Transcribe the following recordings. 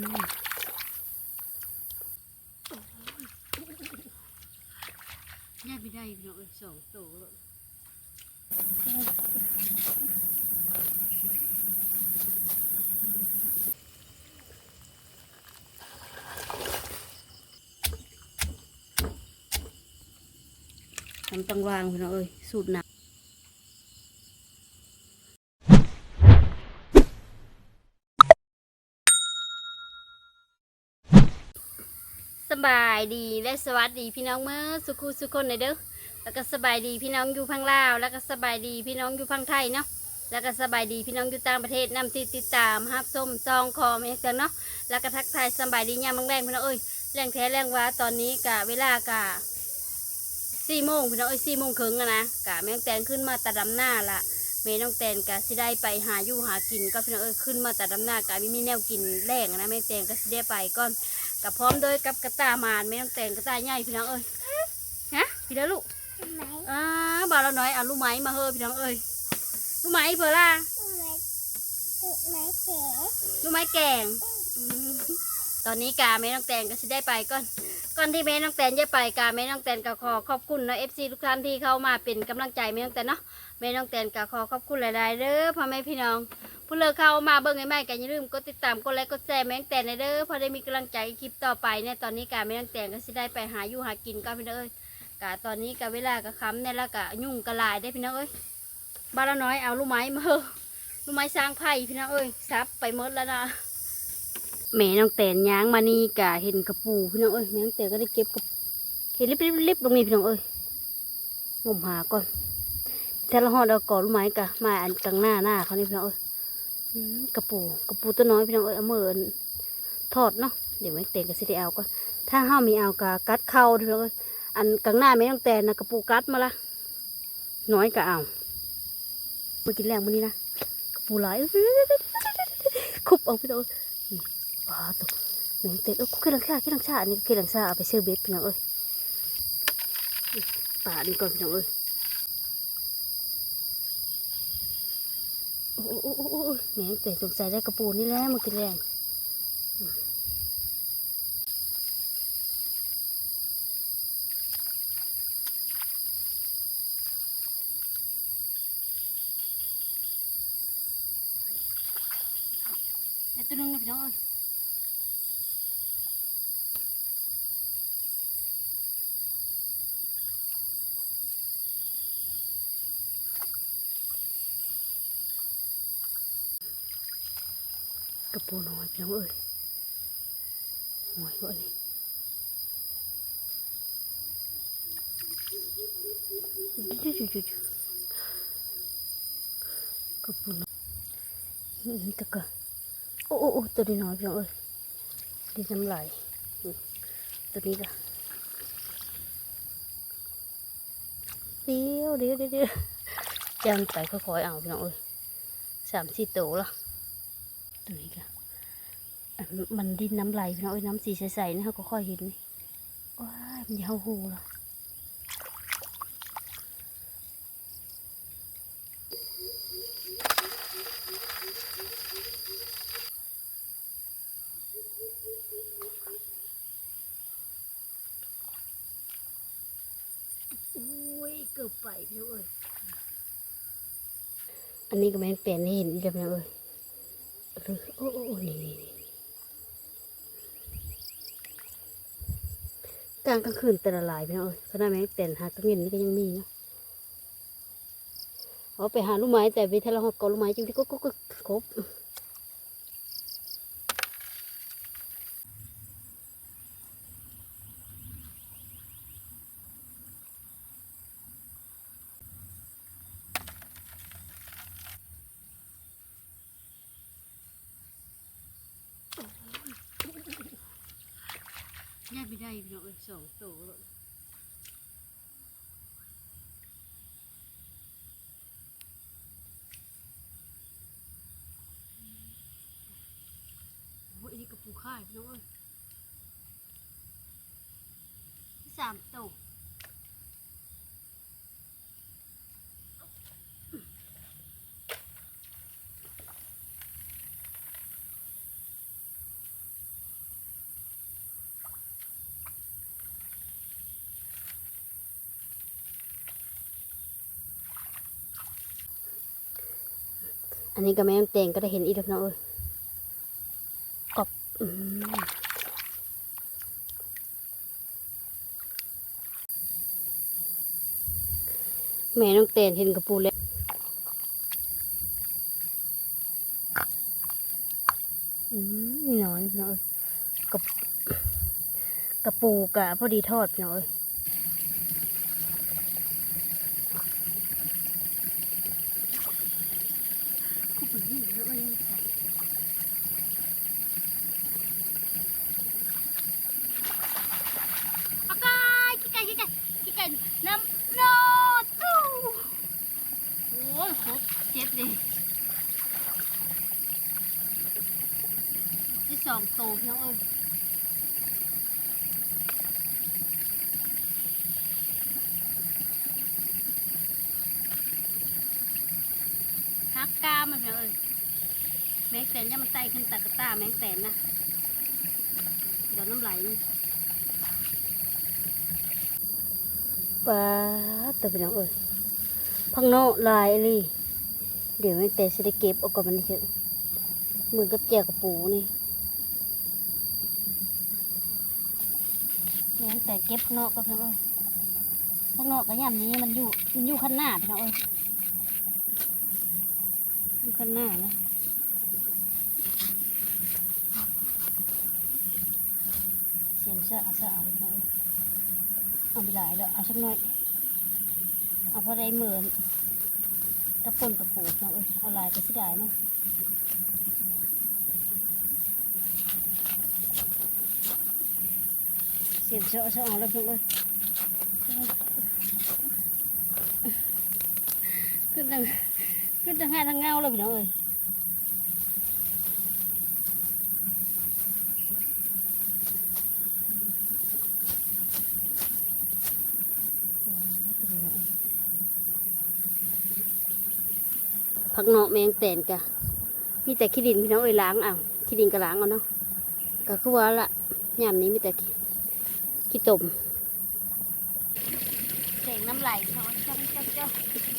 ย่าไม่ได้พี่น้องเอ้ยสองโตแล้ว ทำตังวางพี่น้องเอ้ย สบายดีและสวัสดีพี่น้องเมื่อสุขุสุคนในเด้อแล้วก็สบายดีพี่น้องอยู่พังลาว แล้วก็สบายดีพี่น้องอยู่พังไทยเนาะแล้วก็สบายดีพี่น้องอยู่ต่างประเทศนำติดติดตามฮับส้มซองคอมเองเนาะแล้วก็ทักทายสบายดียามแรงพี่น้องเอ้ยแรงแท้แรงว่าตอนนี้กะเวลากะสี่โมงพี่น้องเอ้ยสี่โมงครึ่งอะนะกะแมงแตนขึ้นมาตัดำหน้าละแม่น้องแตนกะสิได้ไปหาอยู่หากิน ก็พี่น้องเอ้ยขึ้นมาตัดำหน้ากะไม่มีแนวกินแรงนะแม่งแตนก็สิได้ไปก่อน กับพร้อมโดยกับกระตามานแม่น้องแตนกระตาใหญ่พี่น้องเอ้ยฮะพี่เด้อลูกไหมอ่าบ่าวเราน้อยเอาลูกไม้มาเฮ้อพี่น้องเอ้ยลูกไม้เพื่อล่ะไหมไหมเจ๋ลูกไม้แกงอืมตอนนี้กาแม่น้องแตนก็สิได้ไปก่อนก่อนที่แม่น้องแตนจะไปกาแม่น้องแตนก็ขอขอบคุณเนาะเอฟซีทุกท่านที่เข้ามาเป็นกำลังใจแม่น้องแตนเนาะแม่น้องแตนก็ขอขอบคุณหลายๆเด้อพ่อแม่พี่น้อง ผู้เลิกเข้ามาเบิ่งไอ้ไม้กันอย่าลืมกดติดตามกดไลค์กดแชร์แม่งแตนในเด้อพอได้มีกำลังใจคลิปต่อไปเนี่ยตอนนี้กาแม่น้องแตนก็สิได้ไปหาอยู่หากินก็พี่น้องเอ้ยกะตอนนี้กะเวลากะค้ำเนี่ยล้วกะยุ่งกะลายได้พี่น้องเอ้ยบ้านเราน้อยเอาลูกไม้มาเฮ้อลูกไม้สร้างไผ่พี่น้องเอ้ยซับไปหมดแล้วนะแม่น้องแตนย้างมานี่กะเห็นกระปูพี่น้องเอ้ยแม่น้องแตนก็ได้เก็บกระเห็นริบริบริบตรงนี้พี่น้องเอ้ยงมหาก่อนแต่ละหอดเอาก่อรู้ไหมกะมาอันกลางหน้าหน้าเขานี่พี่น้องเอ้ย กระปูกระปูตัวน้อยพี่น้องเอ้ยเอามือนทอดเนาะเดี๋ยวแม่น้องแตนก็สิได้เอาก่อนถ้าห้ามีเอากะกัดเข่าพี่น้องเอ้ยอันกลางหน้าแม่น้องแตนนะกระปูกัดมาละน้อยกะเอามากินแรงมื้อนี้นะกระปูหลายคุบเอาพี่น้องเอ้ยว้าตัวแมงเตะเออกูเคยลังชาเคยลังชาอันนี้ก็เคยลังชาเอาไปเชื่อเบ็ดพี่น้องเอ้ยป่านี่ก่อนพี่น้องเอ้ยโอ้โอ้ยแมงเป็ดสงสัยได้กระปูนี่แล้วมากินแรงอืมไอ้ตัวนึงนะพี่น้องเอ้ย ปูน้อยพี่น้องเอ้ยหวยบ่นี่จุ๊จุ๊จุ๊จุ๊กระปูน้อยอื้อหือตะกะโอ้โอ้โอ้ตัวนี้น้อยพี่น้องเอ้ยดีน้ำลายอืมตัวนี้กะเดี๋ยวเดี๋ยวเดี๋ยวเดี๋ยวยันไปค่อยๆเอาพี่น้องเอ้ยสามสี่ตัวละตัวนี้ค่ะอัน มันดินน้ำไหลพี่น้องเอ้ยน้ำสีใสๆนี่เขาก็ค่อยเห็นนี่ว้ายมันยาวหูละอุ้ยเกือบไปพี่น้องเอ้ยอันนี้ก็แม่นเปลี่ยนให้เห็นอีกแล้วพี่น้องเอ้ยโอ้โอ้โอ้นี่นี่นี่ก ลางกลางคืนแต่ละลายพี่น้องเอ้ยขนาดแม่แต่นหากระเงินนี่ก็ยังมีเนาะเอาไปหาลูกไม้แต่ไปทะเลาะกับลูกไม้จริงที่ก็ก็ก็ครบแยก ไม่ได้เน้องเอ้ยสองตัวโอ้ยนี่กระปูข่ายพี่น้องเอ้ยสามตัว นนี้ก็แม่น้องแตงก็ได้เห็นอีกแล้วน้องเอ้ยกรอบแม่น้องแตนเห็นกระปูแล้วอืมมีน้อยน้องเอ้ยกระกระปูกะพอดีทอดน้องเอ้ย ปากกายขี้ไก่ขี้ไก่ขี้ไก่น้ำนอตู้โอ้ย ครบเจ็ดดิที่สองโตพี่น้องเอ้ยฮักกามันพี่น้องเอ้ยแมงแตนเนี่ยมันไต่ขึ้นตากระตาแมงแตนนะเดี๋ยวน้ำไหลปลาตัวเป็นน้องเอ้ย พังโนลายอะไรเดี๋ยวมันแต่สได้เก็บเอากับมันเถอะมือกับแจกกับปูนี่เนี่ยแต่เก็บพังโนกับพี่องเอ้ยพังโนกับยามนี้มันอยู่มันอยู่ข้างหน้าพี่น้องเอ้ยอยู่ข้างหน้านะเสียงเสื้อเอาเสื้อเอาพี่น้องเอ้ยเอาไปหลายแล้วเอาสักหน่อย เอาพอได้เหมือนกระป่นกระปูกเนาะเอาลายก็สิได้มั้งเสียบเสาะเสาะเอาแล้วเพื่อนเลยขึ้นทางขึ้นทางห้าทางเงาเลยพี่น้องเอ้ย ผักเนาะแมงแตนกะมีแต่ขี้ดินพี่น้องเอ้ยล้างเอาขี้ดินก็ล้างเอาเนาะก็คือว่าละยามนี้มีแต่ขี้ขี้ตมเสียงน้ำไหลเนาจ้าจ้าจ้า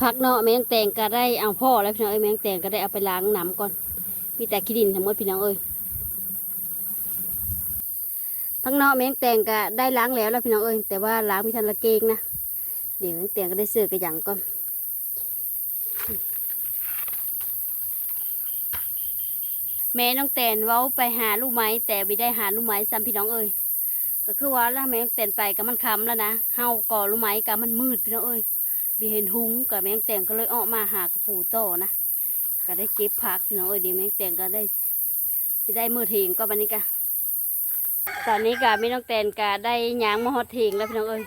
ผักเนาะแมงแตงก็ได้เอาพ่อแล้วพี่น้องเอ้ยแมงแตงก็ได้เอาไปล้างน้ำก่อน มีแต่ขี้ดินทั้งหมดพี่น้องเอ้ยผักเนาะแมงแตงก็ได้ล้างแล้วแล้วพี่น้องเอ้ยแต่ว่าล้างไม่ทันละเกงนะเดี๋ยวแมงแตงก็ได้เสือกระยังก่อนแม่น้องแตนเว้าไปหาลูกไม้แต่ไม่ได้หาลูกไม้ซ้ำพี่น้องเอ้ยก็คือว่าแล้วแม่น้องแตนไปก็มันค้ำแล้วนะเฮาก่อลูกไม้ก็มันมืดพี่น้องเอ้ย บีเห็นหุ้งกับแม่งแตนก็เลยออกมาหากระปูโตนะก็ได้เก็บผักพี่น้องเอ้ยดีแม่งแตนก็ได้สิได้มือเถงก็บันนี้กะตอนนี้กะแม่น้องแตนกะได้ยางมอดเถงแล้วพี่น้องเอ้ย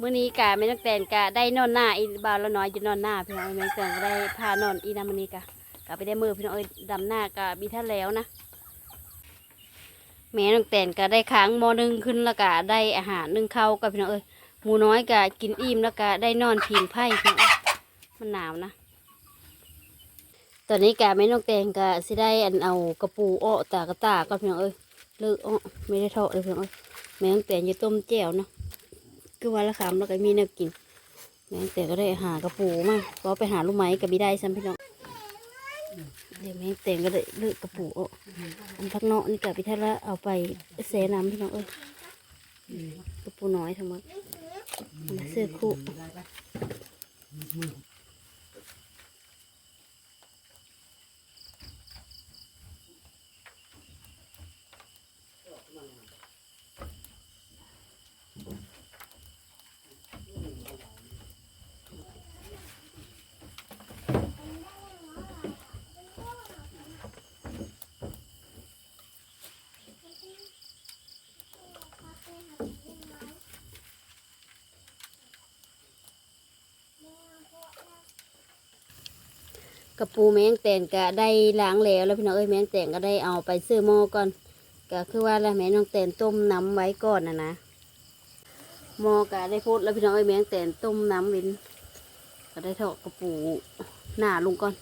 มื้อนี้กะแม่น้องแตนกะได้นอนหน้าอีบาวละน้อยจะนอนหน้าพี่น้องเอ้ยแม่งแตนก็ได้พานอนอีน้ำมื้อนี้กะกะไปได้มือพี่น้องเอ้ยดำหน้ากะบีท่าแล้วนะแม่น้องแตนก็ได้ค้างมอหนึ่งขึ้นแล้วก็ได้อาหารหนึ่งเข้ากับพี่น้องเอ้ย หมูน้อยก็กินอิ่มแล้วก็ได้นอนพิงไพ่พี่มันหนาวนะ ตอนนี้กะแม่น้องแตนก็สิได้อันเอากระปูอ้อตากระตาก็เพี่น้องเอ้ยเลิกอ้อไม่ได้ทอดเลยเพี่น้องเอ้ยแม่น้องแตนจะต้มแจ่วนะก็วันละคำแล้วก็มีแนวกินแม่น้องแตนก็ได้หากระปูมาเพราะไปหาลูกไม้ก็บีได้ซ้ำพี่น้องเดี๋ยวแม่งแต่งก็เลยเลือกกระปูออกอันพักเนาะนี่กับพี่ท่านละเอาไปแซ่น้ำพี่น้องเอ้ยกระปูน้อยทั้งหมด เอามาเสื้อคู่ กระปูแมงแตนก็ได้ล้างแล้วแล้วพี่น้องเอ้ยแมงแตนก็ได้เอาไปซื้อหม้อก่อนก็คือว่าแล้วแม่น้องแตนต้มน้ำไว้ก่อนนะนะหม้อก็ได้พูดแล้วพี่น้องเอ้ยแมงแตนต้มน้ำวินก็ได้ทอดกระปูหน้าลงก่อน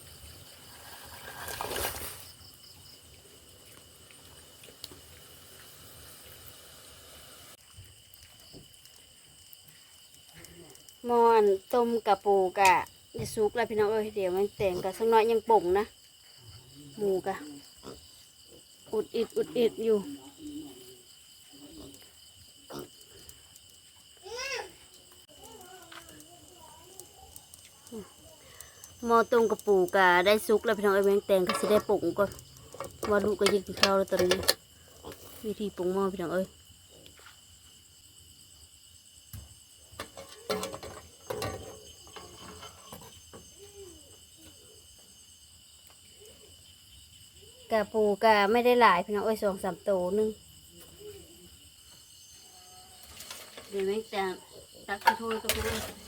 มอนต้มกระปูกะ จะสุกแล้วพี่น้องเอ้ยเดี๋ยวแมงแตนก็สักหน้อยยังป่งนะหมูกะอุดอิดอุดอิดอยู่มอต้มกระปูกะได้ซุกแล้วพี่น้องไอ้แมงแตงก็สิได้ปรุงก่อนว่าลูกก็ยิงข้าวแล้วตอนนี้วิธีปุงมอพี่น้องเอ้ย กะปูกะไม่ได้หลายพี่น้องเอ้ยสองสามโตวหนึงเดี๋ยวแมงแตงตักกระโทยกับพี่น้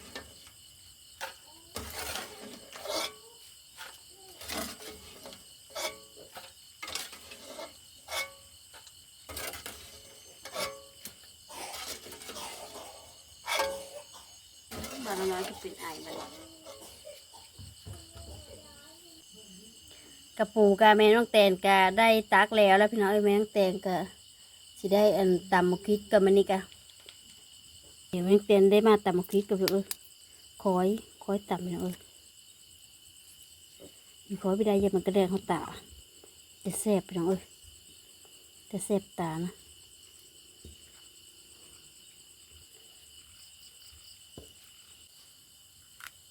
กระปูกาแม่น้องแตนกาได้ตักแล้วแล้วพี่น้องเอ้ยแม่น้องแตนกาสิได้อันตำมะคิดกับมันนี่กะเดี๋ยวแม่น้องแตนได้มาตำมะคิดกับเอ้ยคอยคอยตำพี่น้องเอ้ยมีคอยไปได้ยังมันกระแดงเขาตาจะแสบพี่น้องเอ้ยจะแสบตานะ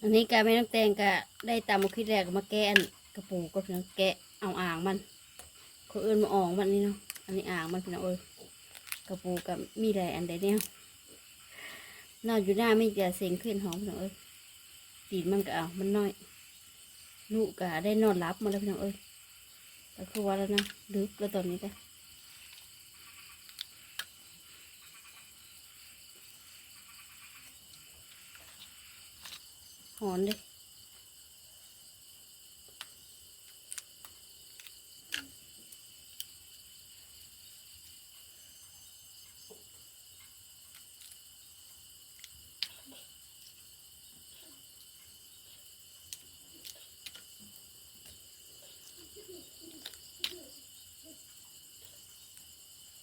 อันนี้กาไม่ต้องแต่งกะได้ตามมาคิดแรกมาแกะอัน ระปูก็พียงแกะเอาอ่างมันเขาเอิ้นมาอ่องมันนี่เนาะอันนี้อ่างมันพี่น้องเอ้ยกระปูกับมีอะไรอันใดเนี่ยนอนอยู่หน้าไม่จะเสียงขึ้นหอมพี่น้องเอ้ยตีนมันก็เอามันน้อยลูกกะได้นอนรับมาแล้วพี่น้องเอ้ยก็คือว่าแล้วนะดึกแล้วตอนนี้ก็หอนเลย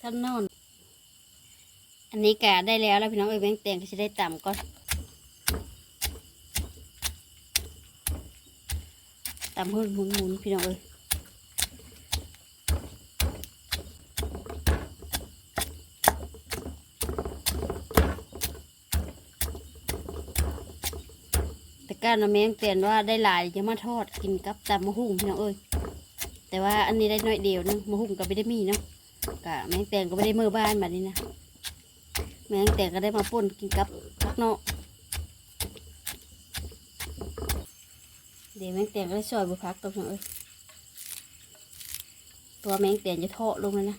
ท่านนอน อันนี้กะได้แล้วแล้วพี่น้องเอ้ยแบงค์แตงก็จะได้ต่ำก่อนต่ำหุ่นหมุนหมุนพี่น้องเอ้ยแต่การเอาแมงเตียนว่าได้หลายจะมาทอดกินกับตำมะฮุ่งพี่น้องเอ้ยแต่ว่าอันนี้ได้น้อยเดียวนึงมะฮุ่งก็ไม่ได้มีเนาะ กะแมงแตงก็ไม่ได้มือบ้านแบบนี้นะแมงแตงก็ได้มาป่นกินกับพักเนาะเดี๋ยวแมงแตงก็ได้ซอยบุพักตรงนั้นเอ้ยตัวแมงแตงจะเทาะลงเลยนะ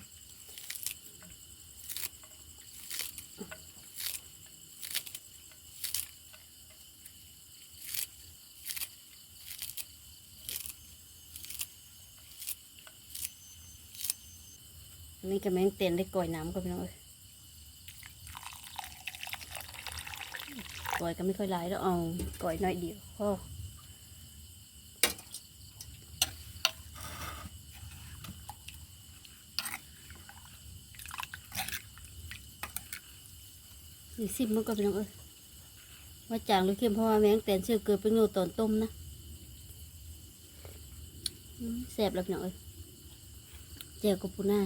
นนี้ก็แมงแตงได้ก่อยน้ำก็พี่น้องเอ้ยก่อยก็ไม่ค่อยหลายแล้วเอาก่อยน้อยเดียวพอนี่ซิมมันก็เป็นน้องเอ้ยว่าจางหรือเค็มเพราะว่าแมงแตนเชื่อเกลือเป็นโนตอนต้มนะแซ่บแล้วพี่น้องเอ้ยเจียวกับปูน่า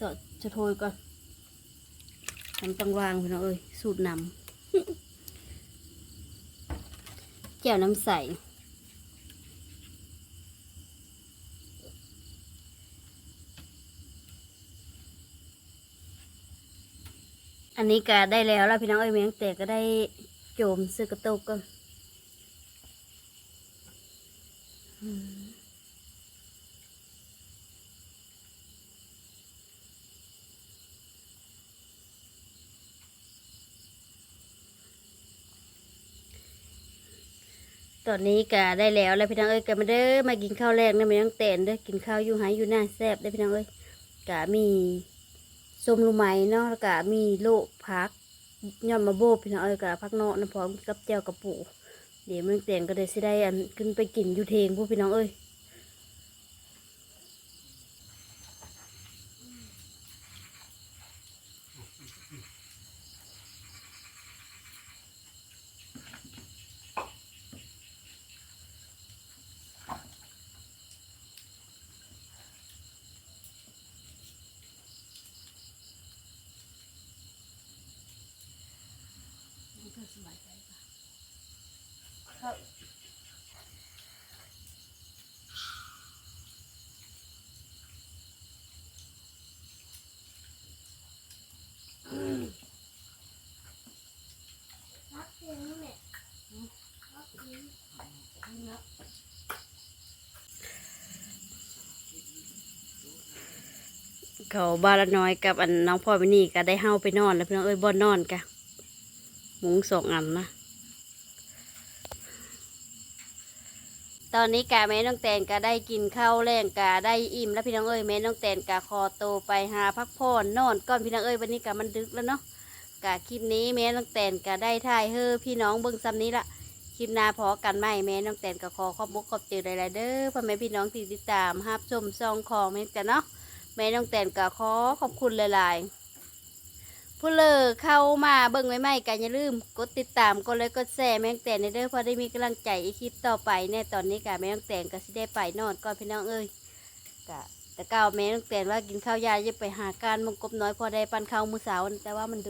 สดจะโทยก่อนทำตังวางพี่น้องเอ้ยสูตรนำเจียวน้ำใสอันนี้ก็ได้แล้วแล้วพี่น้องเอ้ยแมงแต่ก็ได้โจมซื้อกระตุกก่อนอืม ตอนนี้ก็ได้แล้วแล้วพี่น้องเอ้ยก็มาเด้อมากินข้าวแรกนะแม่น้องเต้นเด้อกินข้าวอยู่ไหอยู่หน้าแซ่บได้พี่น้องเอ้ยก็มีส้มลูกไม้เนาะแล้วก็มีโลกพักยอดมะโบพี่น้องเอ้ยก็พักเนาะนะพร้อมกับแจวกระปูเดี๋ยวแม่น้องเตนก็ได้สิได้อันขึ้นไปกินอยู่เทงพวกพี่น้องเอ้ย รักจริงแม่รักจริง เขาบาละน้อยกับอันน้องพ่อไปนี่ก็ได้เฮาไปนอนแล้วพี่น้องเอ้ยบ่นอนกะมุงสองอันนะตอนนี้กาแม่น้องแตนก็ได้กินข้าวแรงกาได้อิ่มแล้วพี่น้องเอ้ยแม่น้องแตนกาคอโตไปหาพักผ่อนนอนก่อนพี่น้องเอ้ยวันนี้กามันดึกแล้วเนาะกาคลิปนี้แม่น้องแตนก็ได้ถ่ายเฮ้อพี่น้องเบิ่งซ้ำนี้ละคลิปหน้าพอกันไหมแม่น้องแตนก็ขอขอบอกขอบเจอหลายๆเด้อพ่อแม่พี่น้องติดตามฮับชมซองของแม่กันเนาะ แม่น้องแตนก็ขอขอบคุณหลายๆผู้เลอเข้ามาเบิ่งไว้ใหม่กันอย่าลืม กดติดตามกดไลค์กดแชร์แม่น้องแตนในเด้อพอได้มีกำลังใจอีกคลิปต่อไปในตอนนี้กะแม่น้องแตนก็สิได้ไปนอนก่อนพี่น้องเอ้ยกะแต่ก้าวแม่น้องแตนว่ากินข้าวยาจะไปหาการมงกบน้อยพอได้ปันข้าวมือสาวแต่ว่ามันดึก